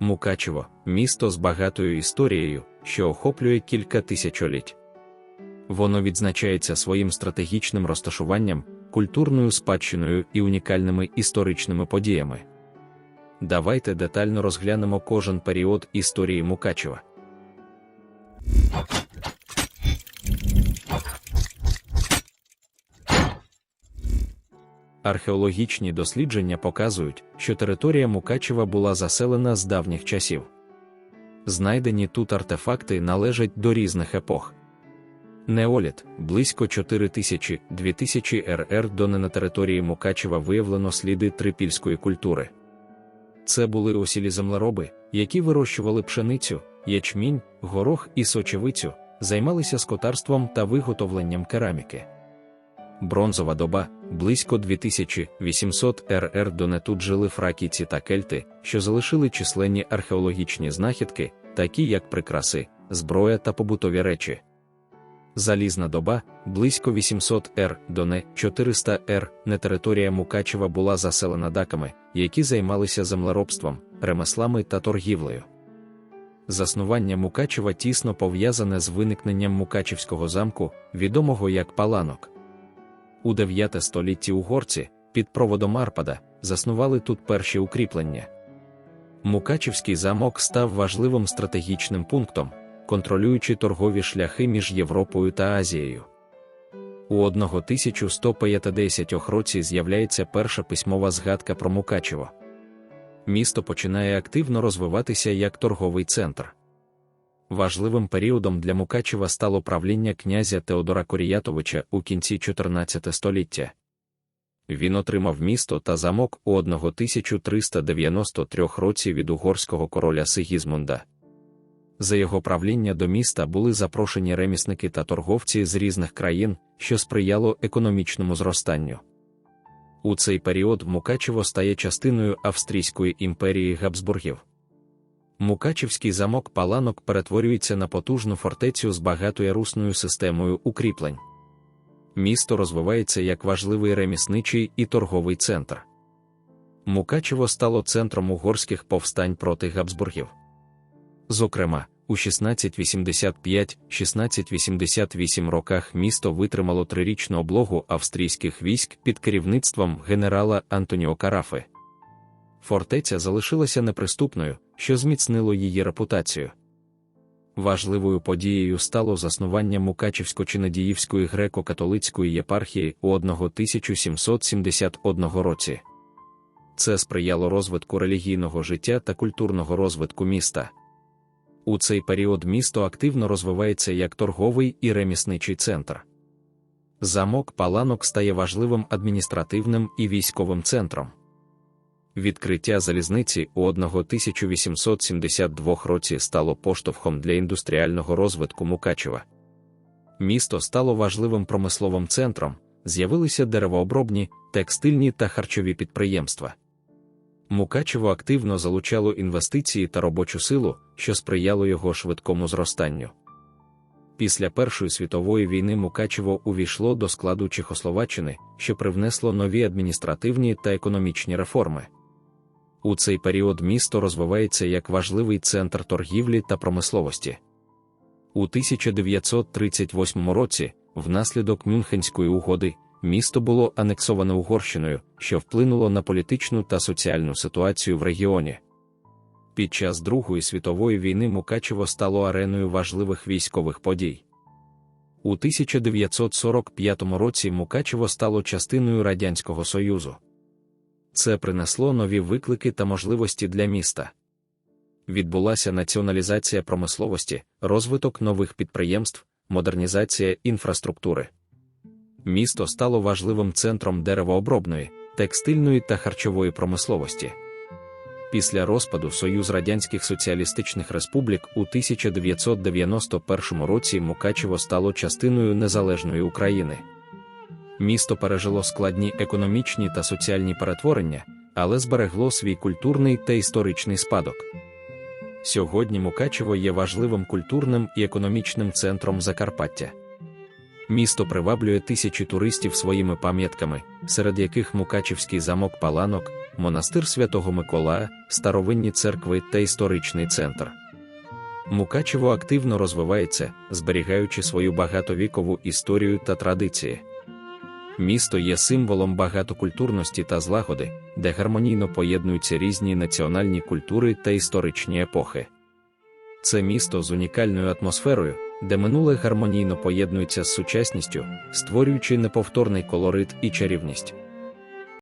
Мукачево місто з багатою історією, що охоплює кілька тисячоліть. Воно відзначається своїм стратегічним розташуванням, культурною спадщиною і унікальними історичними подіями. Давайте детально розглянемо кожен період історії Мукачева. Археологічні дослідження показують, що територія Мукачева була заселена з давніх часів. Знайдені тут артефакти належать до різних епох. Неоліт близько 4000-2000 РР дони на території Мукачева виявлено сліди трипільської культури. Це були осілі землероби, які вирощували пшеницю, ячмінь, горох і сочевицю, займалися скотарством та виготовленням кераміки. Бронзова доба близько 2800 РР доне тут жили фракійці та кельти, що залишили численні археологічні знахідки, такі як прикраси, зброя та побутові речі. Залізна доба близько 800 Р доне 400 Р не територія Мукачева була заселена даками, які займалися землеробством, ремеслами та торгівлею. Заснування Мукачева тісно пов'язане з виникненням Мукачевського замку, відомого як Паланок. У 9 столітті угорці, під проводом Арпада, заснували тут перші укріплення. Мукачівський замок став важливим стратегічним пунктом, контролюючи торгові шляхи між Європою та Азією. У 1150 році з'являється перша письмова згадка про Мукачево. Місто починає активно розвиватися як торговий центр. Важливим періодом для Мукачева стало правління князя Теодора Коріятовича у кінці 14 століття. Він отримав місто та замок у 1393 році від угорського короля Сигізмунда. За його правління до міста були запрошені ремісники та торговці з різних країн, що сприяло економічному зростанню. У цей період Мукачево стає частиною Австрійської імперії Габсбургів. Мукачівський замок Паланок перетворюється на потужну фортецю з багатоярусною системою укріплень. Місто розвивається як важливий ремісничий і торговий центр. Мукачево стало центром угорських повстань проти Габсбургів. Зокрема, у 1685-1688 роках місто витримало трирічну облогу австрійських військ під керівництвом генерала Антоніо Карафи. Фортеця залишилася неприступною, що зміцнило її репутацію. Важливою подією стало заснування Мукачівсько-Чинадіївської греко-католицької єпархії у 1771 році. Це сприяло розвитку релігійного життя та культурного розвитку міста. У цей період місто активно розвивається як торговий і ремісничий центр. Замок Паланок стає важливим адміністративним і військовим центром. Відкриття залізниці у 1872 році стало поштовхом для індустріального розвитку Мукачева. Місто стало важливим промисловим центром, з'явилися деревообробні, текстильні та харчові підприємства. Мукачево активно залучало інвестиції та робочу силу, що сприяло його швидкому зростанню. Після Першої світової війни Мукачево увійшло до складу Чехословаччини, що привнесло нові адміністративні та економічні реформи. У цей період місто розвивається як важливий центр торгівлі та промисловості. У 1938 році, внаслідок Мюнхенської угоди, місто було анексоване Угорщиною, що вплинуло на політичну та соціальну ситуацію в регіоні. Під час Другої світової війни Мукачево стало ареною важливих військових подій. У 1945 році Мукачево стало частиною Радянського Союзу. Це принесло нові виклики та можливості для міста. Відбулася націоналізація промисловості, розвиток нових підприємств, модернізація інфраструктури. Місто стало важливим центром деревообробної, текстильної та харчової промисловості. Після розпаду Союз Радянських Соціалістичних Республік у 1991 році Мукачево стало частиною незалежної України. Місто пережило складні економічні та соціальні перетворення, але зберегло свій культурний та історичний спадок. Сьогодні Мукачево є важливим культурним і економічним центром Закарпаття. Місто приваблює тисячі туристів своїми пам'ятками, серед яких Мукачівський замок Паланок, монастир Святого Миколая, старовинні церкви та історичний центр. Мукачево активно розвивається, зберігаючи свою багатовікову історію та традиції. Місто є символом багатокультурності та злагоди, де гармонійно поєднуються різні національні культури та історичні епохи. Це місто з унікальною атмосферою, де минуле гармонійно поєднується з сучасністю, створюючи неповторний колорит і чарівність.